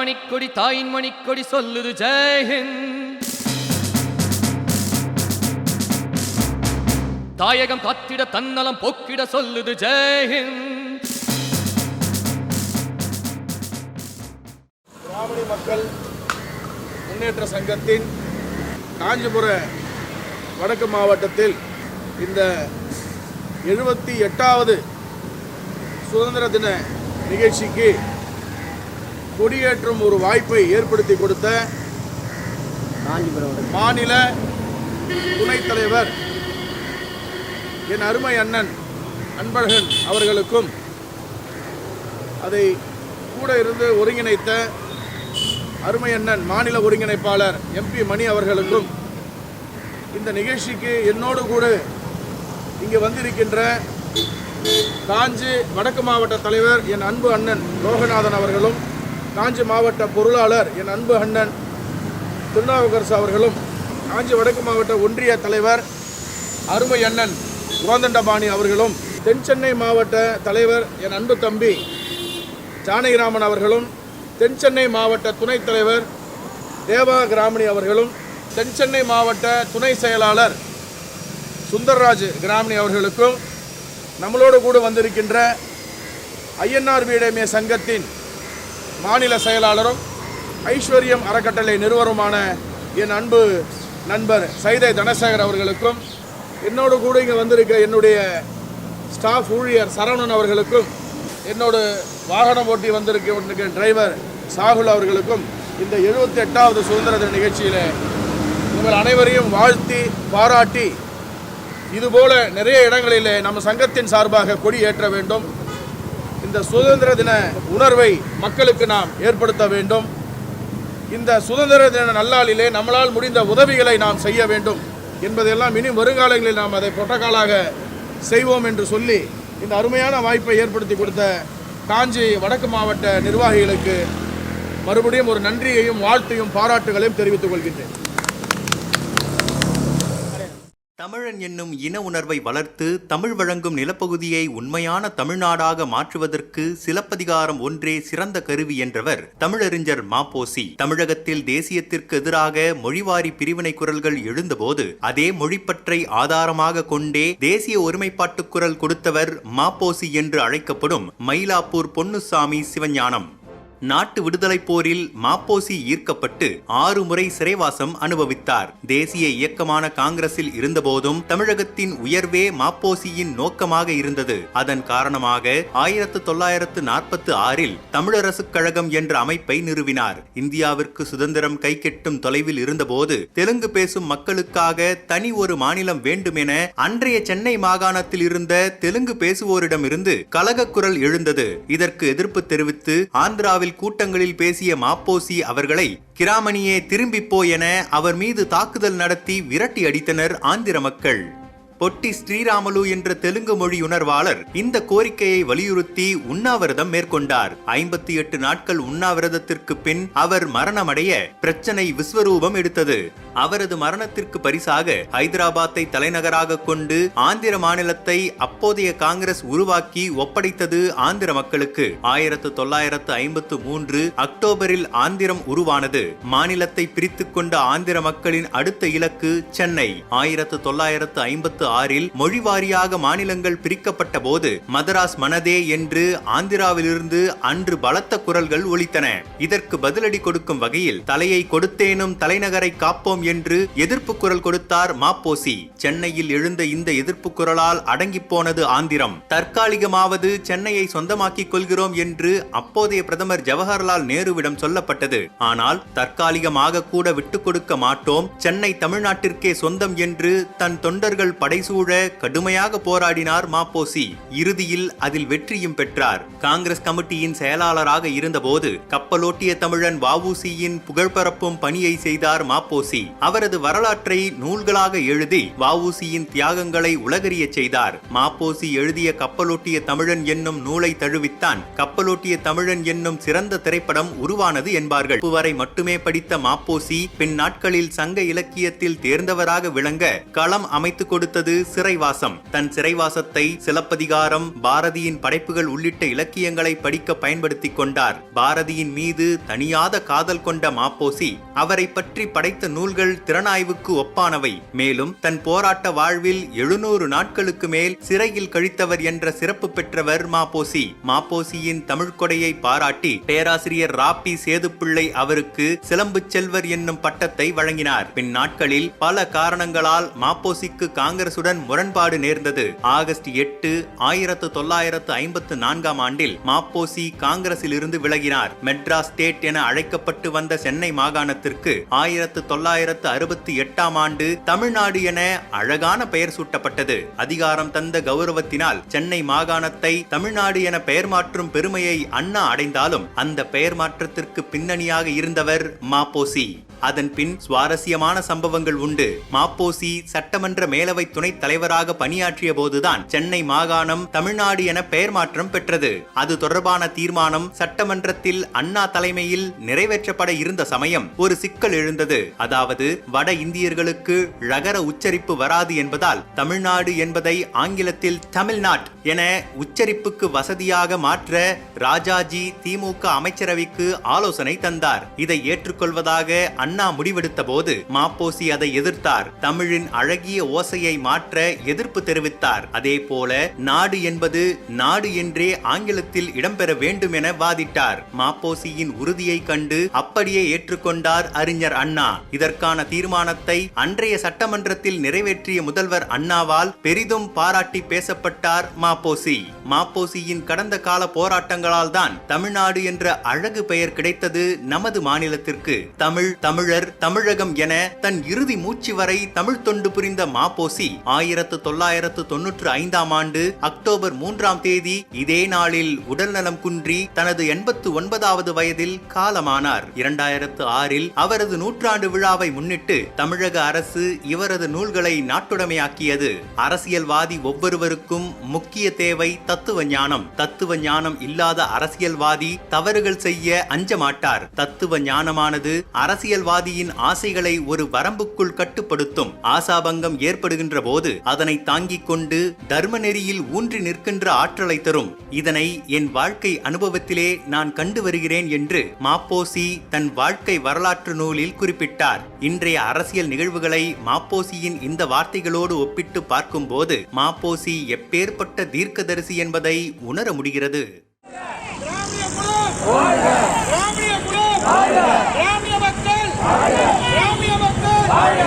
மணிக்கொடி தாயின் மணிக்கொடி சொல்லுது ஜெயஹிந்த் தாயகம் காத்திட தன்னலம் போக்கிட சொல்லுது ஜெயஹிந்த் திராவிட மக்கள் முன்னேற்ற சங்கத்தின் காஞ்சிபுர வடக்கு மாவட்டத்தில் இந்த எழுபத்தி எட்டாவது சுதந்திர தின நிகழ்ச்சிக்கு கொடியேற்றும் ஒரு வாய்ப்பை ஏற்படுத்தி கொடுத்த மாநில துணைத் தலைவர் என் அருமை அண்ணன் அன்பழகன் அவர்களுக்கும் அதை கூட இருந்து ஒருங்கிணைத்த அருமை அண்ணன் மாநில ஒருங்கிணைப்பாளர் எம்பி மணி அவர்களுக்கும் இந்த நிகழ்ச்சிக்கு என்னோடு கூட இங்கே வந்திருக்கின்ற காஞ்சி வடக்கு மாவட்ட தலைவர் என் அன்பு அண்ணன் லோகநாதன் அவர்களும் காஞ்சி மாவட்ட பொருளாளர் என் அன்பு அண்ணன் திருநாவுக்கரசு அவர்களும் காஞ்சி வடக்கு மாவட்ட ஒன்றிய தலைவர் அருமை அண்ணன் கோதண்டபாணி அவர்களும் தென் சென்னை மாவட்ட தலைவர் என் அன்பு தம்பி ஜானகிராமன் அவர்களும் தென் சென்னை மாவட்ட துணைத் தலைவர் தேவா கிராமணி அவர்களும் தென் சென்னை மாவட்ட துணை செயலாளர் சுந்தர்ராஜ் கிராமணி அவர்களுக்கும் நம்மளோடு கூட வந்திருக்கின்ற ஐஎன்ஆர் வீடமே சங்கத்தின் மாநில செயலாளரும் ஐஸ்வர்யம் அறக்கட்டளை நிறுவனருமான என் அன்பு நண்பர் சைதை தனசேகர் அவர்களுக்கும் என்னோடு கூட இங்கே வந்திருக்க என்னுடைய ஸ்டாஃப் ஊழியர் சரவணன் அவர்களுக்கும் என்னோடு வாகனம் ஓட்டி வந்திருக்க டிரைவர் சாகுல் அவர்களுக்கும் இந்த எழுபத்தி எட்டாவது சுதந்திர தின நிகழ்ச்சியில் உங்கள் அனைவரையும் வாழ்த்தி பாராட்டி இதுபோல நிறைய இடங்களில் நம்ம சங்கத்தின் சார்பாக கொடி ஏற்ற வேண்டும். இந்த சுதந்திர தின உணர்வை மக்களுக்கு நாம் ஏற்படுத்த வேண்டும். இந்த சுதந்திர தின நல்லாளிலே நம்மளால் முடிந்த உதவிகளை நாம் செய்ய வேண்டும் என்பதெல்லாம் இனி வருங்காலங்களில் நாம் அதை புரோட்டோகாலாக செய்வோம் என்று சொல்லி இந்த அருமையான வாய்ப்பை ஏற்படுத்தி கொடுத்த காஞ்சி வடக்கு மாவட்ட நிர்வாகிகளுக்கு மறுபடியும் ஒரு நன்றியையும் வாழ்த்தையும் பாராட்டுகளையும் தெரிவித்துக் கொள்கின்றேன். தமிழன் என்னும் இன உணர்வை வளர்த்து தமிழ் வழங்கும் நிலப்பகுதியை உண்மையான தமிழ்நாடாக மாற்றுவதற்கு சிலப்பதிகாரம் ஒன்றே சிறந்த கருவி என்றவர் தமிழறிஞர் மாப்போசி. தமிழகத்தில் தேசியத்திற்கு எதிராக மொழிவாரி பிரிவினை குரல்கள் எழுந்தபோது அதே மொழிப்பற்றை ஆதாரமாக கொண்டே தேசிய ஒருமைப்பாட்டுக் குரல் கொடுத்தவர் மாப்போசி என்று அழைக்கப்படும் மயிலாப்பூர் பொன்னுசாமி சிவஞானம். நாட்டு விடுதலைப் போரில் மாப்போசி ஈர்க்கப்பட்டு ஆறு முறை சிறைவாசம் அனுபவித்தார். தேசிய இயக்கமான காங்கிரஸில் இருந்தபோதும் தமிழகத்தின் உயர்வே மாப்போசியின் நோக்கமாக இருந்தது. அதன் காரணமாக ஆயிரத்து தொள்ளாயிரத்து நாற்பத்தி ஆறில் தமிழரசுக் கழகம் என்ற அமைப்பை நிறுவினார். இந்தியாவிற்கு சுதந்திரம் கைக்கெட்டும் தொலைவில் இருந்தபோது தெலுங்கு பேசும் மக்களுக்காக தனி ஒரு மாநிலம் வேண்டுமென அன்றைய சென்னை மாகாணத்தில் இருந்த தெலுங்கு பேசுவோரிடமிருந்து கலகக் குரல் எழுந்தது. இதற்கு எதிர்ப்பு தெரிவித்து ஆந்திராவில் கூட்டங்களில் பேசிய மாப்போசி அவர்களை கிராமணியே திரும்பிப்போ என அவர் மீது தாக்குதல் நடத்தி விரட்டி அடித்தனர் ஆந்திர மக்கள். பொட்டி ஸ்ரீராமலு என்ற தெலுங்கு மொழி உணர்வாளர் இந்த கோரிக்கையை வலியுறுத்தி உண்ணாவிரதம் மேற்கொண்டார். ஐம்பத்தி எட்டு நாட்கள் உண்ணாவிரதத்திற்கு பின் அவர் மரணமடைய பிரச்சனை விஸ்வரூபம் எடுத்தது. அவரது மரணத்திற்கு பரிசாக ஹைதராபாத்தை தலைநகராக கொண்டு ஆந்திர மாநிலத்தை அப்போதைய காங்கிரஸ் உருவாக்கி ஒப்படைத்தது ஆந்திர மக்களுக்கு. ஆயிரத்து தொள்ளாயிரத்து ஐம்பத்து மூன்று அக்டோபரில் ஆந்திரம் உருவானது. மாநிலத்தை பிரித்துக் கொண்ட ஆந்திர மக்களின் அடுத்த இலக்கு சென்னை. ஆயிரத்து தொள்ளாயிரத்து ஐம்பத்து ஆறில் மொழி வாரியாக மாநிலங்கள் பிரிக்கப்பட்ட போது மதராஸ் மனதே என்று ஆந்திராவிலிருந்து அன்று பலத்த குரல்கள் ஒலித்தன. இதற்கு பதிலடி கொடுக்கும் வகையில் தலையை கொடுத்தேனும் தலைநகரை காப்போம் என்று எதிர்ப்பு குரல் கொடுத்தார் மாப்போசி. சென்னையில் எழுந்த இந்த எதிர்ப்பு குரலால் அடங்கி போனது ஆந்திரம். தற்காலிகமாவது சென்னையை சொந்தமாக்கிக் கொள்கிறோம் என்று அப்போதைய பிரதமர் ஜவஹர்லால் நேருவிடம் சொல்லப்பட்டது. ஆனால் தற்காலிகமாக கூட விட்டுக் கொடுக்க மாட்டோம். சென்னை தமிழ்நாட்டிற்கே சொந்தம் என்று தன் தொண்டர்கள் படைசூழ கடுமையாக போராடினார் மாப்போசி. இறுதியில் அதில் வெற்றியும் பெற்றார். காங்கிரஸ் கமிட்டியின் செயலாளராக இருந்தபோது கப்பலோட்டிய தமிழன் வவுசியின் புகழ்பரப்பும் பணியை செய்தார் மாப்போசி. அவரது வரலாற்றை நூல்களாக எழுதி வவுசியின் தியாகங்களை உலகறிய செய்தார். மாப்போசி எழுதிய கப்பலோட்டிய தமிழன் என்னும் நூலை தழுவித்தான். கப்பலோட்டிய தமிழன் என்னும் சிறந்த திரைப்படம் உருவானது என்பார்கள். வரை மட்டுமே படித்த மாப்போசி பின் நாட்களில் சங்க இலக்கியத்தில் தேர்ந்தவராக விளங்க களம் அமைத்துக் கொடுத்தது சிறைவாசம். தன் சிறைவாசத்தை சிலப்பதிகாரம் பாரதியின் படைப்புகள் உள்ளிட்ட இலக்கியங்களை படிக்க பயன்படுத்திக் கொண்டார். பாரதியின் மீது தனியாத காதல் கொண்ட மாப்போசி அவரை பற்றி படைத்த நூல்கள் திறனாய்வுக்கு ஒப்பானவை. மேலும் தன் போராட்ட வாழ்வில் எழுநூறு நாட்களுக்கு மேல் சிறையில் கழித்தவர் என்ற சிறப்பு பெற்றவர் மாப்போசி. மாப்போசியின் தமிழ்கொடையை பாராட்டி பேராசிரியர் ராப்பி சேதுப்பிள்ளை அவருக்கு சிலம்பு செல்வர் என்னும் பட்டத்தை வழங்கினார். பின் நாட்களில் பல காரணங்களால் மாப்போசிக்கு காங்கிரசுடன் முரண்பாடு நேர்ந்தது. ஆகஸ்ட் எட்டு ஆயிரத்து தொள்ளாயிரத்து ஐம்பத்து நான்காம் ஆண்டில் மாப்போசி காங்கிரசில் இருந்து விலகினார். மெட்ராஸ் ஸ்டேட் என அழைக்கப்பட்டு வந்த சென்னை மாகாணத்திற்கு ஆயிரத்து தொள்ளாயிரத்து அறுபத்தி எட்டாம் ஆண்டு தமிழ்நாடு என அழகான பெயர் சூட்டப்பட்டது. அதிகாரம் தந்த கௌரவத்தினால் சென்னை மாகாணத்தை தமிழ்நாடு என பெயர் மாற்றும் பெருமையை அண்ணா அடைந்தாலும் அந்த பெயர் மாற்றத்திற்கு பின்னணியாக இருந்தவர் மாப்போசி. அதன் பின் சுவாரஸ்யமான சம்பவங்கள் உண்டு. மாப்போசி சட்டமன்ற மேலவை துணைத் தலைவராக பணியாற்றிய போதுதான் சென்னை மாகாணம் தமிழ்நாடு என பெயர் மாற்றம் பெற்றது. அது தொடர்பான தீர்மானம் சட்டமன்றத்தில் அண்ணா தலைமையில் நிறைவேற்றப்பட இருந்த சமயம் ஒரு சிக்கல் எழுந்தது. அதாவது வட இந்தியர்களுக்கு ழகர உச்சரிப்பு வராது என்பதால் தமிழ்நாடு என்பதை ஆங்கிலத்தில் தமிழ்நாட் என உச்சரிப்புக்கு வசதியாக மாற்ற ராஜாஜி திமுக அமைச்சரவைக்கு ஆலோசனை தந்தார். இதை ஏற்றுக்கொள்வதாக அண்ணா முடிவெடுத்த போது மாப்போசி அதை எதிர்த்தார். தமிழின் அழகிய ஓசையை மாற்ற எதிர்ப்பு தெரிவித்தார். அதே போல நாடு என்பது நாடு என்றே ஆங்கிலத்தில் இடம்பெற வேண்டும் என வாதிட்டார். மாப்போசியின் உறுதியை கண்டு அப்படியே ஏற்றுக்கொண்டார் அறிஞர் அண்ணா. இதற்கான தீர்மானத்தை அன்றைய சட்டமன்றத்தில் நிறைவேற்றிய முதல்வர் அண்ணாவால் பெரிதும் பாராட்டி பேசப்பட்டார் மாப்போசி. மாப்போசியின் கடந்த கால போராட்டங்களால் தான் தமிழ்நாடு என்ற அழகு பெயர் கிடைத்தது நமது மாநிலத்திற்கு. தமிழ் தமிழ் தமிழர் தமிழகம் என தன் இறுதி மூச்சு வரை தமிழ் தொண்டு புரிந்த மாப்போசி ஆயிரத்து தொள்ளாயிரத்து தொன்னூற்று ஐந்தாம் ஆண்டு அக்டோபர் மூன்றாம் தேதி இதே நாளில் உடல்நலம் குன்றி தனது எண்பத்து ஒன்பதாவது வயதில் காலமானார். இரண்டாயிரத்து ஆறில் அவரது நூற்றாண்டு விழாவை முன்னிட்டு தமிழக அரசு இவரது நூல்களை நாட்டுடைமையாக்கியது. அரசியல்வாதி ஒவ்வொருவருக்கும் முக்கிய தேவை தத்துவ ஞானம். தத்துவ ஞானம் இல்லாத அரசியல்வாதி தவறுகள் செய்ய அஞ்ச மாட்டார் தத்துவ ஞானமானது அரசியல்வாதியின் ஆசைகளை ஒரு வரம்புக்குள் கட்டுப்படுத்தும் ஆசாபங்கம் ஏற்படுகின்ற போது அதனை தாங்கிக் கொண்டு தர்ம நெறியில் ஊன்றி நிற்கின்ற ஆற்றலை தரும். இதனை என் வாழ்க்கை அனுபவத்திலே நான் கண்டு வருகிறேன் என்று மாப்போசி தன் வாழ்க்கை வரலாற்று நூலில் குறிப்பிட்டார். இன்றைய அரசியல் நிகழ்வுகளை மாப்போசியின் இந்த வார்த்தைகளோடு ஒப்பிட்டு பார்க்கும்போது மாப்போசி எப்பேற்பட்ட தீர்க்கதரிசி என்பதை உணர முடிகிறது. வாழ்க